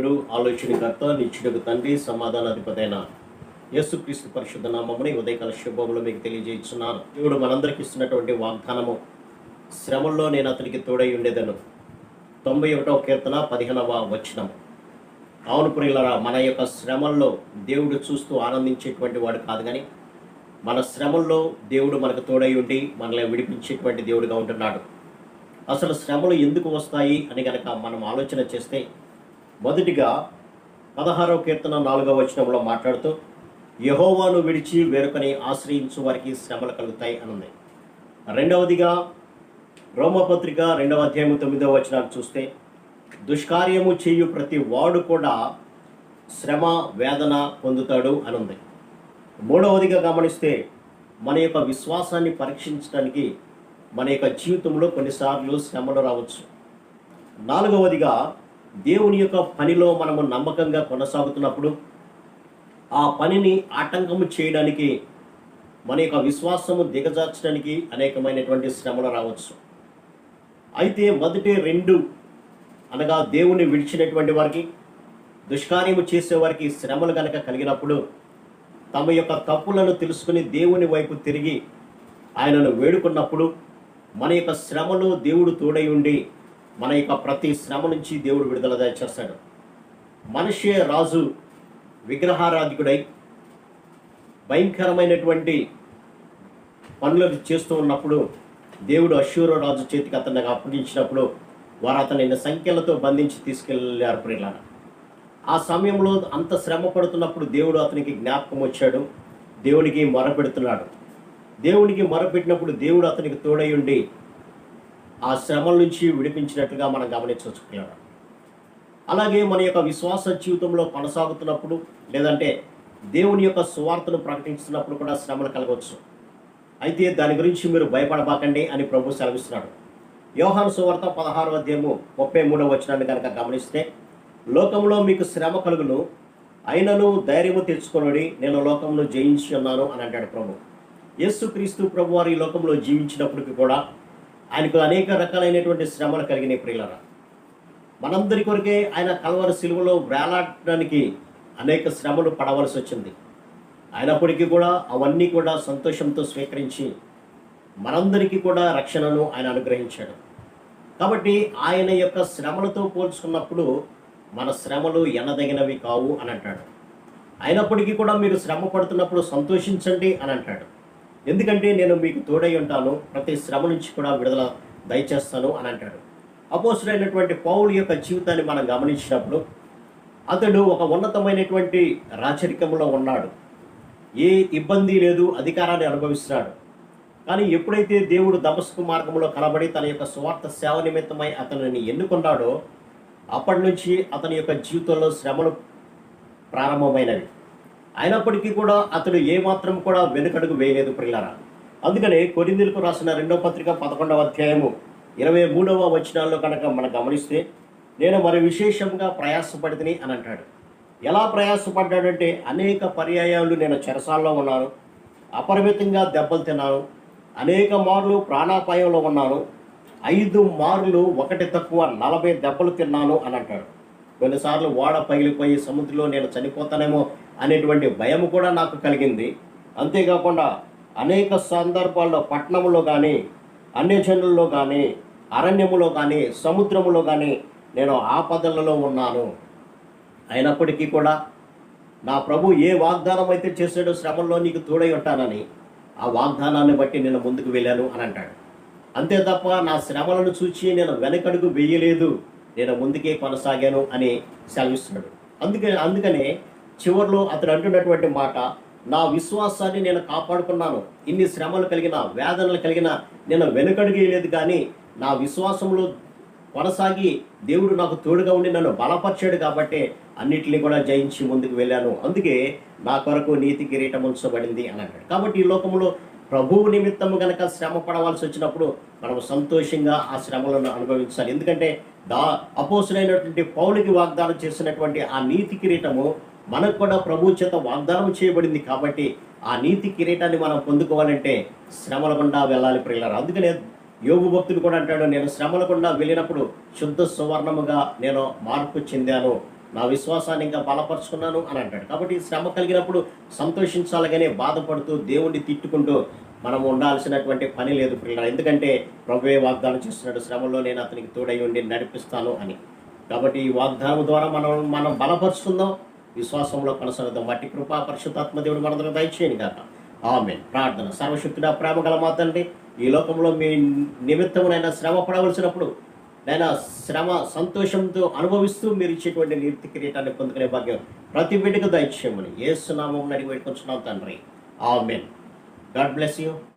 సర్వశక్తిమంతుడు ఆలోచనకర్త నిత్యుడకు తండ్రి సమాధానాధిపతైన యేసుక్రీస్తు పరిశుద్ధ నామముని ఉదయకాల శుభములు మీకు తెలియజేస్తున్నాను. దేవుడు మనందరికి ఇస్తున్నటువంటి వాగ్దానము శ్రమంలో నేను అతనికి తోడై ఉండేదను. తొంభై ఒకటవ కీర్తన పదిహేనవ వచనం. అవును ప్రియులరా మన యొక్క శ్రమల్లో దేవుడు చూస్తూ ఆనందించేటువంటి వాడు కాదు కానీ మన శ్రమంలో దేవుడు మనకు తోడై ఉండి మనల్ని విడిపించేటువంటి దేవుడుగా ఉంటున్నాడు. అసలు శ్రమలు ఎందుకు వస్తాయి అని కనుక మనం ఆలోచన చేస్తే మొదటిగా పదహారవ కీర్తన నాలుగవ వచనంలో మాట్లాడుతూ యహోవాను విడిచి వేరొకని ఆశ్రయించు వారికి శ్రమలు కలుగుతాయి అనుంది. రెండవదిగా రోమపత్రిక రెండవ అధ్యాయం తొమ్మిదవ వచనాలు చూస్తే దుష్కార్యము చేయు ప్రతి వాడు కూడా శ్రమ వేదన పొందుతాడు అనుంది. మూడవదిగా గమనిస్తే మన యొక్క విశ్వాసాన్ని పరీక్షించడానికి మన యొక్క జీవితంలో కొన్నిసార్లు శ్రమలు రావచ్చు. నాలుగవదిగా దేవుని యొక్క పనిలో మనము నమ్మకంగా కొనసాగుతున్నప్పుడు ఆ పనిని ఆటంకము చేయడానికి మన యొక్క విశ్వాసము దిగజార్చడానికి అనేకమైనటువంటి శ్రమలు రావచ్చు. అయితే మొదటి రెండు అనగా దేవుని విడిచినటువంటి వారికి దుష్కార్యము చేసేవారికి శ్రమలు కనుక కలిగినప్పుడు తమ యొక్క తప్పులను తెలుసుకుని దేవుని వైపు తిరిగి ఆయనను వేడుకున్నప్పుడు మన యొక్క శ్రమలో దేవుడు తోడై ఉండి మన యొక్క ప్రతి శ్రమ నుంచి దేవుడు విడుదల చేస్తాడు. మనిషే రాజు విగ్రహారాధికుడై భయంకరమైనటువంటి పనులు చేస్తూ ఉన్నప్పుడు దేవుడు అశ్వర రాజు చేతికి అతన్ని అప్పగించినప్పుడు వారు అతనిని సంఖ్యలతో బంధించి తీసుకెళ్ళారు ప్రియులారా? ఆ సమయంలో అంత శ్రమ పడుతున్నప్పుడు దేవుడు అతనికి జ్ఞాపకం వచ్చాడు. దేవునికి మొరపెడుతున్నాడు. దేవునికి మొరపెట్టినప్పుడు దేవుడు అతనికి తోడై ఉండి ఆ శ్రమల నుంచి విడిపించినట్లుగా మనం గమనించవచ్చు పిల్లలు అలాగే మన యొక్క విశ్వాస జీవితంలో కొనసాగుతున్నప్పుడు లేదంటే దేవుని యొక్క సువార్తను ప్రకటిస్తున్నప్పుడు కూడా శ్రమలు కలగవచ్చు. అయితే దాని గురించి మీరు భయపడబాకండి అని ప్రభు సెలవిస్తున్నాడు. యోహాను సువార్త పదహారవ అధ్యాయము ముప్పై మూడవ వచనాన్ని కనుక గమనిస్తే లోకంలో మీకు శ్రమ కలుగును అయినను ధైర్యము తెచ్చుకొనడి నేను లోకంలో జయించి ఉన్నాను అని అంటాడు ప్రభు. యేసు క్రీస్తు ప్రభు వారి ఈ లోకంలో జీవించినప్పటికీ కూడా ఆయనకు అనేక రకాలైనటువంటి శ్రమలు కలిగినాయి ప్రియులరా. మనందరి కొరకే ఆయన కలవరి సిలువలో వేలాడడానికి అనేక శ్రమలు పడవలసి వచ్చింది. అయినప్పటికీ కూడా అవన్నీ కూడా సంతోషంతో స్వీకరించి మనందరికీ కూడా రక్షణను ఆయన అనుగ్రహించాడు. కాబట్టి ఆయన యొక్క శ్రమలతో పోల్చుకున్నప్పుడు మన శ్రమలు ఎనదగినవి కావు అని అంటాడు. అయినప్పటికీ కూడా మీరు శ్రమ పడుతున్నప్పుడు సంతోషించండి అని అంటాడు. ఎందుకంటే నేను మీకు తోడై ఉంటాను ప్రతి శ్రమ నుంచి కూడా విడుదల దయచేస్తాను అని అంటాడు. అపోసుడైనటువంటి పౌలు యొక్క జీవితాన్ని మనం గమనించినప్పుడు అతడు ఒక ఉన్నతమైనటువంటి రాచరికంలో ఉన్నాడు. ఏ ఇబ్బంది లేదు అధికారాన్ని అనుభవిస్తున్నాడు. కానీ ఎప్పుడైతే దేవుడు దమస్కు మార్గంలో కలబడి తన యొక్క స్వార్థ సేవ నిమిత్తమై అతనిని ఎన్నుకున్నాడో అప్పటి నుంచి అతని యొక్క జీవితంలో శ్రమలు ప్రారంభమైనవి. అయినప్పటికీ కూడా అతడు ఏమాత్రం కూడా వెనుకడుగు వేయలేదు ప్రిల్లరా అందుకనే కొరిందులకు రాసిన రెండవ పత్రిక పదకొండవ అధ్యాయము ఇరవై మూడవ వచనాల్లో కనుక మనం గమనిస్తే నేను మరి విశేషంగా ప్రయాసపడితిని అని అంటాడు. ఎలా ప్రయాసపడ్డాడంటే అనేక పర్యాయాలు నేను చెరసాల్లో ఉన్నాను అపరిమితంగా దెబ్బలు తిన్నాను అనేక మార్లు ప్రాణాపాయంలో ఉన్నాను ఐదు మార్లు ఒకటి తక్కువ నలభై దెబ్బలు తిన్నాను అని అంటాడు. కొన్నిసార్లు ఓడ పగిలిపోయి సముద్రంలో నేను చనిపోతానేమో అనేటువంటి భయం కూడా నాకు కలిగింది. అంతేకాకుండా అనేక సందర్భాల్లో పట్టణంలో కానీ అన్యజనుల్లో కానీ అరణ్యములో కానీ సముద్రములో కానీ నేను ఆపదలలో ఉన్నాను. అయినప్పటికీ కూడా నా ప్రభు ఏ వాగ్దానం అయితే చేశాడో శ్రమంలో నీకు తోడై ఉంటానని ఆ వాగ్దానాన్ని బట్టి నేను ముందుకు వెళ్ళాను అని అంటాడు. అంతే తప్ప నా శ్రమలను చూచి నేను వెనకడుగు వేయలేదు. నేను ముందుకే కొనసాగాను అని సెలవిస్తున్నాడు. అందుకే అందుకనే చివరిలో అతడు అంటున్నటువంటి మాట నా విశ్వాసాన్ని నేను కాపాడుకున్నాను. ఇన్ని శ్రమలు కలిగిన వేదనలు కలిగిన నేను వెనుకడుగేయలేదు కానీ నా విశ్వాసంలో కొనసాగి దేవుడు నాకు తోడుగా ఉండి నన్ను బలపరిచాడు కాబట్టి అన్నిటిని కూడా జయించి ముందుకు వెళ్ళాను. అందుకే నా కొరకు నీతి కిరీటం ఉంచబడింది అని అంటాడు కాబట్టి ఈ లోకంలో ప్రభువు నిమిత్తము గనక శ్రమ పడవలసి వచ్చినప్పుడు మనం సంతోషంగా ఆ శ్రమలను అనుభవించాలి. ఎందుకంటే దా అపోసులైనటువంటి పౌలికి వాగ్దానం చేసినటువంటి ఆ నీతి కిరీటము మనకు కూడా ప్రభు చేత వాగ్దానం చేయబడింది కాబట్టి ఆ నీతి కిరీటాన్ని మనం పొందుకోవాలంటే శ్రమల గుండా వెళ్ళాలి ప్రియులారు. అందుకనే యోగు భక్తుడు కూడా అంటాడు నేను శ్రమల గుండా వెళ్ళినప్పుడు శుద్ధ సువర్ణముగా నేను మార్పు చెందాను నా విశ్వాసాన్ని ఇంకా బలపరుచుకున్నాను అని అంటాడు. కాబట్టి శ్రమ కలిగినప్పుడు సంతోషించాలి కానీ బాధపడుతూ దేవుణ్ణి తిట్టుకుంటూ మనం ఉండాల్సినటువంటి పని లేదు పిల్లలు ఎందుకంటే ప్రభువే వాగ్దానం చేస్తున్నాడు శ్రమలో నేను అతనికి తోడై ఉండి నడిపిస్తాను అని. కాబట్టి ఈ వాగ్దానం ద్వారా మనం మనం బలపరుచుకుందాం విశ్వాసంలో కొనసాగుదాం. వాటి కృపా పరిశుద్ధాత్మ దేవుడు మనందరం దయచేయండి కాక ఆమె ప్రార్థన సర్వశక్తుడ ప్రేమ గల మాతండి ఈ లోకంలో మీ నిమిత్తమునైనా శ్రమ పడవలసినప్పుడు నైనా శ్రమ సంతోషంతో అనుభవిస్తూ మీరు ఇచ్చేటువంటి నీతి కిరీటాన్ని పొందుకునే భాగ్యం ప్రతి బిడ్డకు దయచేయమని ఏసునామం అడిగి పెట్టుకుంటున్నాం తండ్రి. ఆమెన్. God bless you.